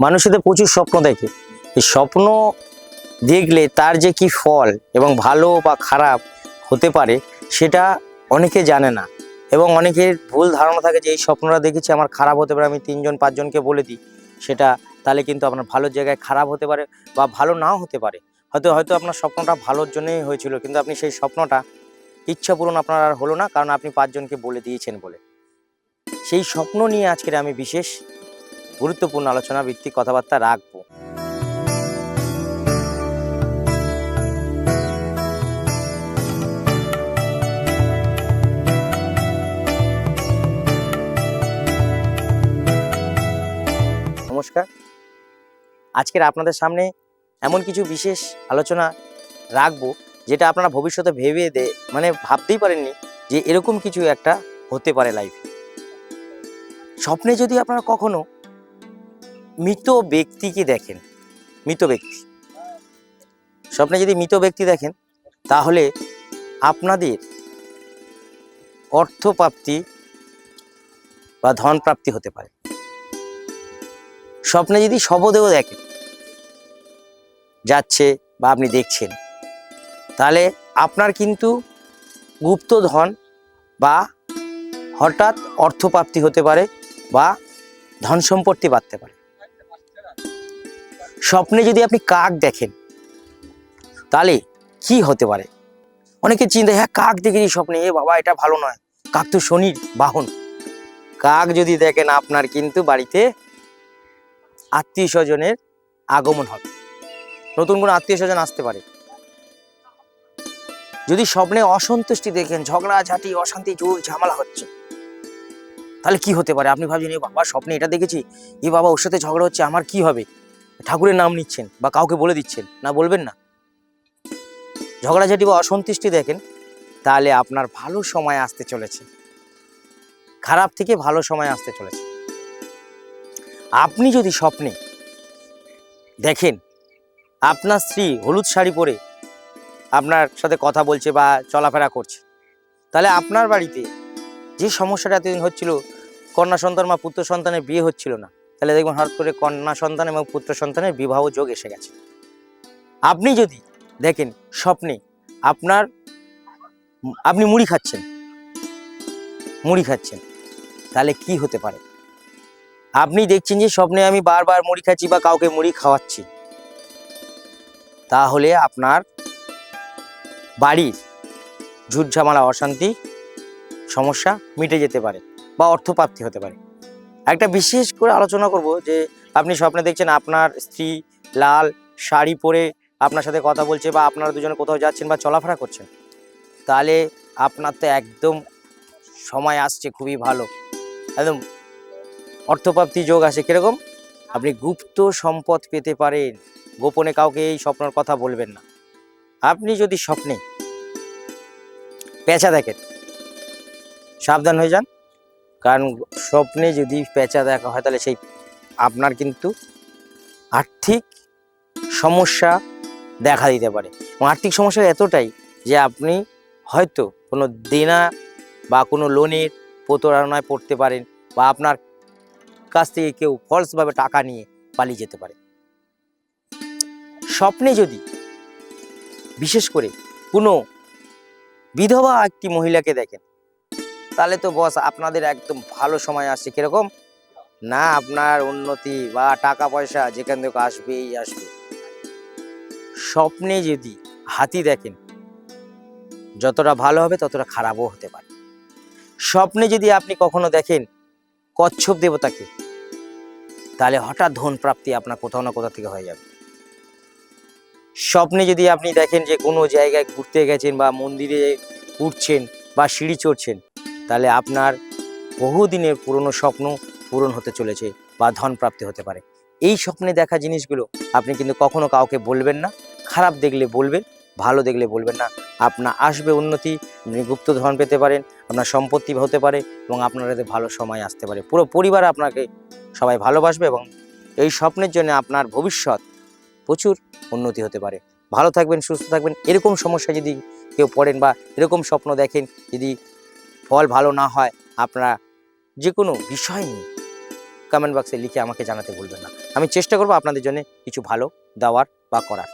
মানুষেদের প্রচুর স্বপ্ন দেখে। এই স্বপ্ন দেখলে তার যে কি ফল এবং ভালো বা খারাপ হতে পারে, সেটা অনেকে জানে না। এবং অনেকের ভুল ধারণা থাকে যে, এই স্বপ্নটা দেখেছি, আমার খারাপ হতে পারে, আমি তিনজন, পাঁচজনকে বলে দিই। সেটা তাহলে কিন্তু আপনার ভালো জায়গায় খারাপ হতে পারে বা ভালো নাও হতে পারে। হয়তো হয়তো আপনার স্বপ্নটা ভালোর জন্যই হয়েছিল, কিন্তু আপনি সেই স্বপ্নটা ইচ্ছা পূরণ আপনার আর হলো না, কারণ আপনি পাঁচজনকে বলে দিয়েছেন বলে। সেই স্বপ্ন নিয়ে আজকের আমি বিশেষ গুরুত্বপূর্ণ আলোচনা ভিত্তিক কথাবার্তা রাখব। নমস্কার। আজকের আপনাদের সামনে এমন কিছু বিশেষ আলোচনা রাখব, যেটা আপনারা ভবিষ্যতে ভেবে দে মানে ভাবতেই পারেননি যে এরকম কিছু একটা হতে পারে লাইফে স্বপ্নে যদি আপনারা কখনো মৃত ব্যক্তিকে দেখেন? মৃত ব্যক্তি। স্বপ্নে যদি মৃত ব্যক্তি দেখেন, তাহলে আপনাদের অর্থপ্রাপ্তি বা ধন প্রাপ্তি হতে পারে। স্বপ্নে যদি শবদেহ দেখেন, যাচ্ছে বা আপনি দেখছেন, তাহলে আপনার কিন্তু গুপ্ত ধন বা হঠাৎ অর্থপ্রাপ্তি হতে পারে বা ধন সম্পত্তি বাড়তে পারে। স্বপ্নে যদি আপনি কাক দেখেন, তাহলে কি হতে পারে? অনেকে চিন্তা হ্যাঁ কাক দেখেছি স্বপ্নে। এ বাবা, এটা ভালো নয়। কাক তো শনির বাহন। কাক যদি দেখেন, আপনার কিন্তু বাড়িতে আত্মীয় স্বজনের আগমন হবে। নতুন কোনো আত্মীয় স্বজন আসতে পারে। যদি স্বপ্নে অসন্তুষ্টি দেখেন, ঝগড়া, ঝাঁটি, অশান্তি, জোর, ঝামেলা হচ্ছে, তাহলে কি হতে পারে? আপনি ভাবছেন, এ বাবা, স্বপ্নে এটা দেখেছি? এ বাবা, ওর সাথে ঝগড়া হচ্ছে, আমার কি হবে? ঠাকুরের নাম নিচ্ছেন বা কাউকে বলে দিচ্ছেন, না বলবেন না। ঝগড়াঝাটি বা অসন্তুষ্টি দেখেন, তাহলে আপনার ভালো সময় আসতে চলেছে। খারাপ থেকে ভালো সময় আসতে চলেছে। আপনি যদি স্বপ্নে দেখেন, আপনার স্ত্রী হলুদ শাড়ি পরে আপনার সাথে কথা বলছে বা চলাফেরা করছে, তাহলে আপনার বাড়িতে যে সমস্যাটা এতদিন হচ্ছিল, কন্যা সন্তান বা পুত্র সন্তানের বিয়ে হচ্ছিল না তাহলে দেখবেন হঠাৎ করে কন্যা সন্তান এবং পুত্র সন্তানের বিবাহ যোগ এসে গেছে। আপনি যদি দেখেন স্বপ্নে আপনার আপনি মুড়ি খাচ্ছেন মুড়ি খাচ্ছেন, তাহলে কি হতে পারে? আপনি দেখছেন যে স্বপ্নে আমি বারবার মুড়ি খাচ্ছি বা কাউকে মুড়ি খাওয়াচ্ছি, তাহলে আপনার বাড়ির ঝুটঝামেলা, অশান্তি, সমস্যা মিটে যেতে পারে বা অর্থপ্রাপ্তি হতে পারে। একটা বিশেষ করে আলোচনা করব যে, আপনি স্বপ্নে দেখছেন আপনার স্ত্রী লাল শাড়ি পরে আপনার সাথে কথা বলছে বা আপনারা দুজনে কোথাও যাচ্ছেন বা চলাফেরা করছেন, তাহলে আপনার তো একদম সময় আসছে খুবই ভালো। একদম অর্থপ্রাপ্তি যোগ আসে কীরকম? আপনি গুপ্ত সম্পদ পেতে পারেন, গোপনে কাউকে এই স্বপ্নের কথা বলবেন না। আপনি যদি স্বপ্নে, পেঁচা দেখেন, সাবধান হয়ে যান। কারণ স্বপ্নে যদি পেঁচা দেখা হয়, তাহলে সেই আপনার কিন্তু আর্থিক সমস্যা দেখা দিতে পারে। এবং আর্থিক সমস্যা এতটাই যে আপনি হয়তো কোনো দেনা বা কোনো লোনের প্রতারণায় পড়তে পারেন বা আপনার কাছ থেকে কেউ ফলসভাবে টাকা নিয়ে পালিয়ে যেতে পারে। স্বপ্নে যদি বিশেষ করে কোনো বিধবা একটি মহিলাকে দেখেন তাহলে তো বস আপনাদের একদম ভালো সময় আসছে। কীরকম? না, আপনার উন্নতি বা টাকা পয়সা যেখান থেকে আসবেই আসবে। স্বপ্নে যদি হাতি দেখেন, যতটা ভালো হবে ততটা খারাপও হতে পারে। স্বপ্নে যদি আপনি কখনো দেখেন কচ্ছপ দেবতাকে, তাহলে হঠাৎ ধন প্রাপ্তি আপনার কোথাও না কোথাও থেকে হয়ে যাবে। স্বপ্নে যদি আপনি দেখেন যে কোনো জায়গায় ঘুরতে গেছেন বা মন্দিরে উঠছেন বা সিঁড়ি চড়ছেন তাহলে আপনার বহুদিনের পুরনো স্বপ্ন পূরণ হতে চলেছে বা ধন প্রাপ্তি হতে পারে। এই স্বপ্নে দেখা জিনিসগুলো আপনি কিন্তু কখনো কাউকে বলবেন না। খারাপ দেখলে বলবেন, ভালো দেখলে বলবেন না। আপনার আসবে উন্নতি গুপ্ত ধন পেতে পারেন, আপনার সম্পত্তি হতে পারে এবং আপনার এতে ভালো সময় আসতে পারে। পুরো পরিবার আপনাকে সবাই ভালোবাসবে এবং এই স্বপ্নের জন্য আপনার ভবিষ্যৎ প্রচুর উন্নতি হতে পারে। ভালো থাকবেন, সুস্থ থাকবেন, এরকম সমস্যা যদি কেউ পড়েন বা এরকম স্বপ্ন দেখেন, যদি ফল ভালো না হয়, আপনারা যে কোনো বিষয় নিয়ে কমেন্ট বক্সে লিখে আমাকে জানাতে ভুলবেন না। আমি চেষ্টা করব আপনাদের জন্য কিছু ভালো দেওয়ার বা করার।